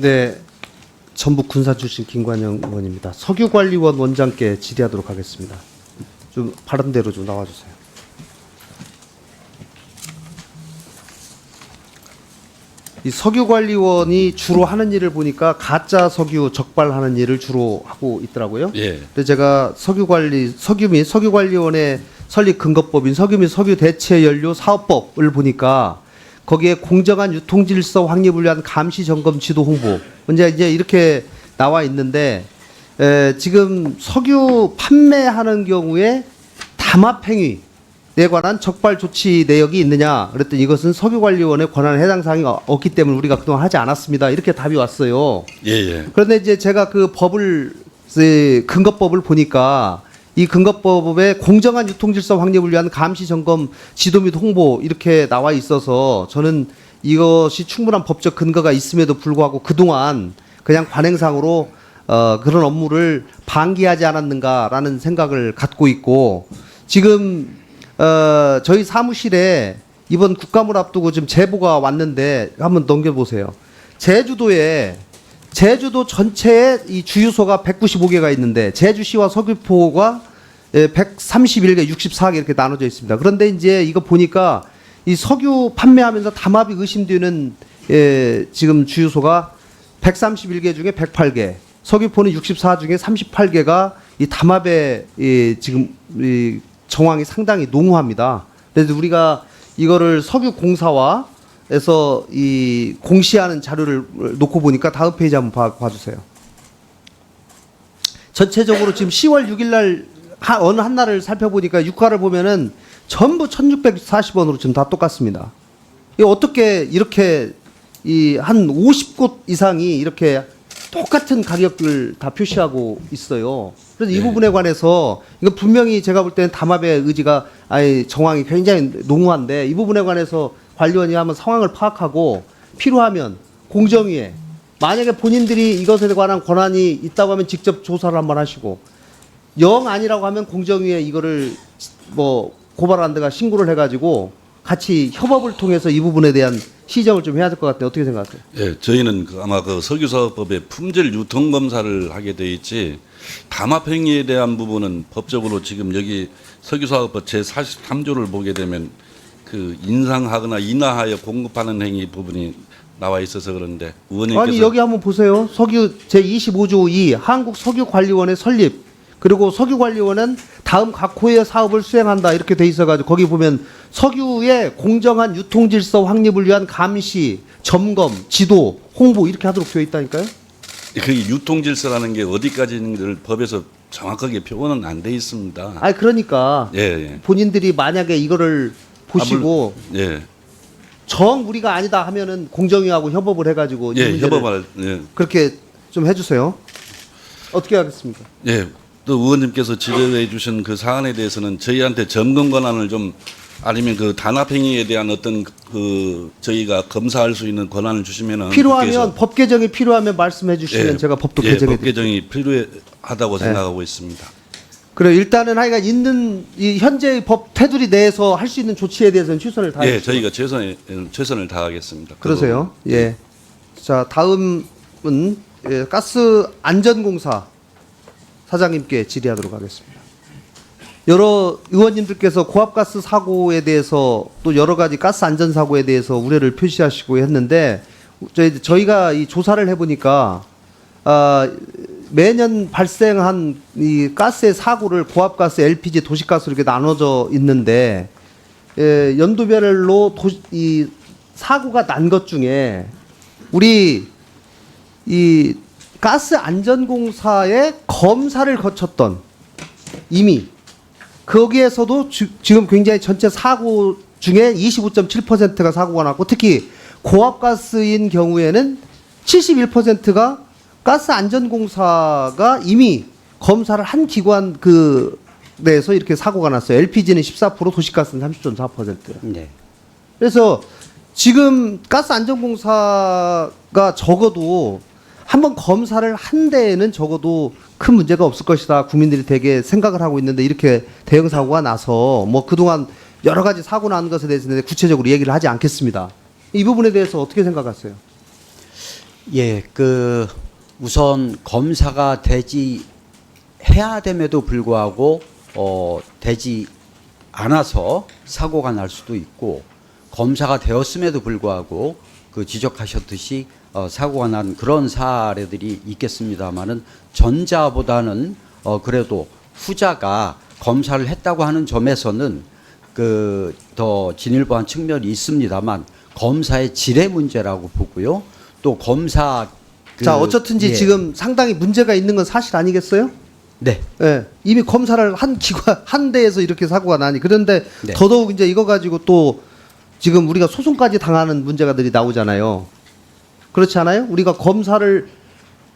네, 전북 군사 출신 김관영 의원입니다. 석유관리원 원장께 질의하도록 하겠습니다. 좀 바른 대로 좀 나와주세요. 이 석유관리원이 주로 하는 일을 보니까 가짜 석유 적발하는 일을 주로 하고 있더라고요. 예. 근데 제가 석유관리 석유 및 석유관리원의 설립 근거법인 석유 및 석유 대체 연료 사업법을 보니까 거기에 공정한 유통 질서 확립을 위한 감시 점검 지도 홍보 먼저 이제 이렇게 나와 있는데 에, 지금 석유 판매하는 경우에 담합 행위 에 관한 적발 조치 내역이 있느냐 그랬더니 이것은 석유관리원의 권한에 해당 사항이 어- 없기 때문에 우리가 그동안 하지 않았습니다 이렇게 답이 왔어요. 예, 예. 그런데 이제 제가 그 법을 그 근거법을 보니까 이 근거법에 공정한 유통 질서 확립을 위한 감시 점검 지도 및 홍보 이렇게 나와 있어서 저는 이것이 충분한 법적 근거가 있음에도 불구하고 그동안 그냥 관행상으로 어 그런 업무를 방기하지 않았는가라는 생각을 갖고 있고 지금 어 저희 사무실에 이번 국감을 앞두고 지금 제보가 왔는데 한번 넘겨 보세요. 제주도에 제주도 전체에 이 주유소가 195개가 있는데 제주시와 서귀포가 예, 131개, 64개 이렇게 나눠져 있습니다. 그런데 이제 이거 보니까 이 석유 판매하면서 담합이 의심되는 예, 지금 주유소가 131개 중에 108개, 석유포는 64 중에 38개가 이 담합의 이 지금 이 정황이 상당히 농후합니다. 그래서 우리가 이거를 석유공사와 에서 이 공시하는 자료를 놓고 보니까 다음 페이지 한번 봐, 봐주세요. 전체적으로 지금 10월 6일 날 하- 어느 한 날을 살펴보니까 유가를 보면은 전부 1,640원으로 지금 다 똑같습니다. 이 어떻게 이렇게 이 한 50곳 이상이 이렇게 똑같은 가격을 다 표시하고 있어요. 그래서 이 네. 부분에 관해서 이거 분명히 제가 볼 때는 담합의 의지가 아니 정황이 굉장히 농후한데 이 부분에 관해서 관리원이 한번 상황을 파악하고 필요하면 공정위에 만약에 본인들이 이것에 관한 권한이 있다고 하면 직접 조사를 한번 하시고 영 아니라고 하면 공정위에 이거를 뭐 고발한 데가 신고를 해가지고 같이 협업을 통해서 이 부분에 대한 시정을 좀 해야 될 것 같아요. 어떻게 생각하세요? 예, 저희는 그 아마 그 석유사업법에 품질 유통 검사를 하게 돼 있지 담합 행위에 대한 부분은 법적으로 지금 여기 석유사업법 제 43조를 보게 되면 그 인상하거나 인하하여 공급하는 행위 부분이 나와 있어서 그런데 의원님께서 아니 여기 한번 보세요. 석유 제 25조 2 한국 석유관리원의 설립 그리고 석유관리원은 다음 각 호의 사업을 수행한다 이렇게 돼 있어가지고 거기 보면 석유의 공정한 유통 질서 확립을 위한 감시, 점검, 지도, 홍보 이렇게 하도록 되어 있다니까요. 그 유통 질서라는 게 어디까지인지를 법에서 정확하게 표현은 안 돼 있습니다. 아니 그러니까 예, 예. 본인들이 만약에 이거를 보시고 예. 정 우리가 아니다 하면은 공정위하고 협업을 해가지고 이 예, 협업할 예. 그렇게 좀 해주세요. 어떻게 하겠습니까? 예, 또 의원님께서 지적해 주신 그 사안에 대해서는 저희한테 점검 권한을 좀 아니면 그 단합 행위에 대한 어떤 그 저희가 검사할 수 있는 권한을 주시면은 필요하면 법 개정이 필요하면 말씀해 주시면 예, 제가 법도 예, 개정해 법 드릴게요. 개정이 필요하다고 네. 생각하고 있습니다. 그래 일단은 하여간 있는 이 현재 법 테두리 내에서 할 수 있는 조치에 대해서는 최선을 다해. 예, 저희가 최선을 최선을 다하겠습니다. 그러세요. 예. 자 다음은 예, 가스 안전공사 사장님께 질의하도록 하겠습니다. 여러 의원님들께서 고압가스 사고에 대해서 또 여러 가지 가스 안전 사고에 대해서 우려를 표시하시고 했는데 저희 저희가 이 조사를 해보니까 아, 매년 발생한 이 가스의 사고를 고압가스, LPG, 도시가스 이렇게 나눠져 있는데 예, 연도별로 도, 이 사고가 난 것 중에 우리 이 가스 안전공사의 검사를 거쳤던 이미 거기에서도 주- 지금 굉장히 전체 사고 중에 25.7%가 사고가 났고 특히 고압가스인 경우에는 71%가 가스 안전공사가 이미 검사를 한 기관 그 내에서 이렇게 사고가 났어요. LPG는 14%, 도시가스는 30.4%. 네. 그래서 지금 가스 안전공사가 적어도 한번 검사를 한 데에는 적어도 큰 문제가 없을 것이다. 국민들이 되게 생각을 하고 있는데 이렇게 대형 사고가 나서 뭐 그동안 여러 가지 사고 난 것에 대해서 구체적으로 얘기를 하지 않겠습니다. 이 부분에 대해서 어떻게 생각하세요? 예, 그 우선 검사가 되지 해야 됨에도 불구하고 어 되지 않아서 사고가 날 수도 있고 검사가 되었음에도 불구하고 그 지적하셨듯이 어 사고가 난 그런 사례들이 있겠습니다만은 전자보다는 어 그래도 후자가 검사를 했다고 하는 점에서는 그 더 진일보한 측면이 있습니다만 검사의 질의 문제라고 보고요. 또 검사 그- 자, 어쨌든지 예. 지금 상당히 문제가 있는 건 사실 아니겠어요? 네. 예. 이미 검사를 한 기관 한 대에서 이렇게 사고가 나니 그런데 네. 더더욱 이제 이거 가지고 또 지금 우리가 소송까지 당하는 문제가들이 나오잖아요. 그렇지 않아요? 우리가 검사를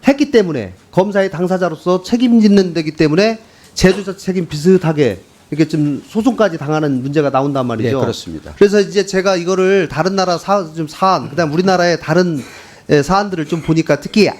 했기 때문에 검사의 당사자로서 책임짓는 데기 때문에 제조자 책임 비슷하게 이렇게 좀 소송까지 당하는 문제가 나온단 말이죠. 네, 그렇습니다. 그래서 이제 제가 이거를 다른 나라 사, 좀 사안, 그다음 우리나라의 다른 예, 사안들을 좀 보니까 특히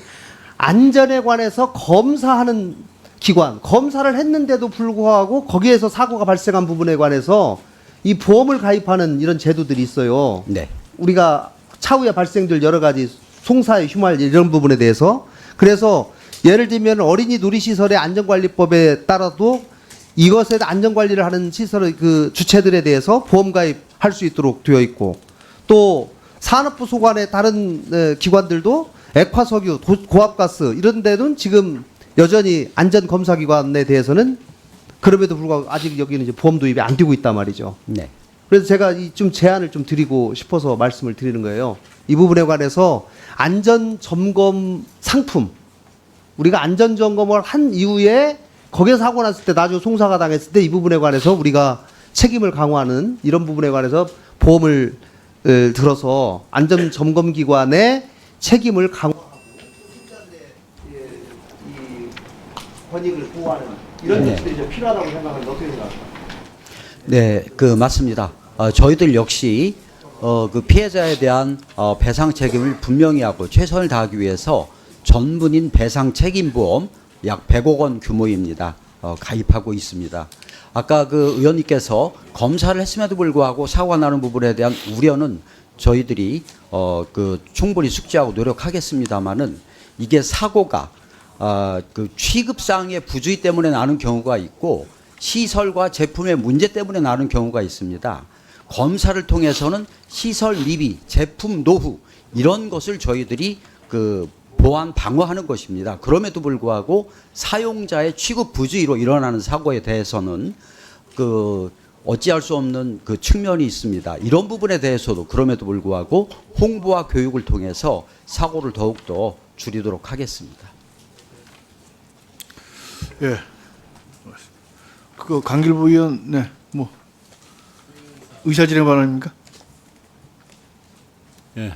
안전에 관해서 검사하는 기관, 검사를 했는데도 불구하고 거기에서 사고가 발생한 부분에 관해서 이 보험을 가입하는 이런 제도들이 있어요. 네. 우리가 차후에 발생될 여러 가지 송사의 휘말 이런 부분에 대해서 그래서 예를 들면 어린이 놀이시설의 안전관리법에 따라도 이것에 안전관리를 하는 시설의 그 주체들에 대해서 보험 가입할 수 있도록 되어 있고 또 산업부 소관의 다른 에, 기관들도 액화석유, 도- 고압가스 이런 데는 지금 여전히 안전검사기관에 대해서는 그럼에도 불구하고 아직 여기는 이제 보험 도입이 안 되고 있단 말이죠. 네. 그래서 제가 이 좀 제안을 좀 드리고 싶어서 말씀을 드리는 거예요. 이 부분에 관해서 안전 점검 상품 우리가 안전 점검을 한 이후에 거기에 사고 났을 때 나중에 송사가 당했을 때 이 부분에 관해서 우리가 책임을 강화하는 이런 부분에 관해서 보험을 에, 들어서 안전 점검 기관의 책임을 강화하고 이 권익을 보호하는 이런 네. 조치들이 좀 필요하다고 생각하는데 어떻게 생각하세요? 네, 그 맞습니다. 어, 저희들 역시 어, 그 피해자에 대한 어, 배상 책임을 분명히 하고 최선을 다하기 위해서 전문인 배상 책임 보험 약 100억 원 규모입니다. 어, 가입하고 있습니다. 아까 그 의원님께서 검사를 했음에도 불구하고 사고가 나는 부분에 대한 우려는 저희들이 어, 그 충분히 숙지하고 노력하겠습니다만은 이게 사고가 아, 그 취급상의 부주의 때문에 나는 경우가 있고 시설과 제품의 문제 때문에 나는 경우가 있습니다. 검사를 통해서는 시설 미비, 제품 노후 이런 것을 저희들이 그 보완 방어하는 것입니다. 그럼에도 불구하고 사용자의 취급 부주의로 일어나는 사고에 대해서는 그 어찌할 수 없는 그 측면이 있습니다. 이런 부분에 대해서도 그럼에도 불구하고 홍보와 교육을 통해서 사고를 더욱더 줄이도록 하겠습니다. 예. 그 강길부 의원, 네, 뭐 의사 진행 발언입니까? 예,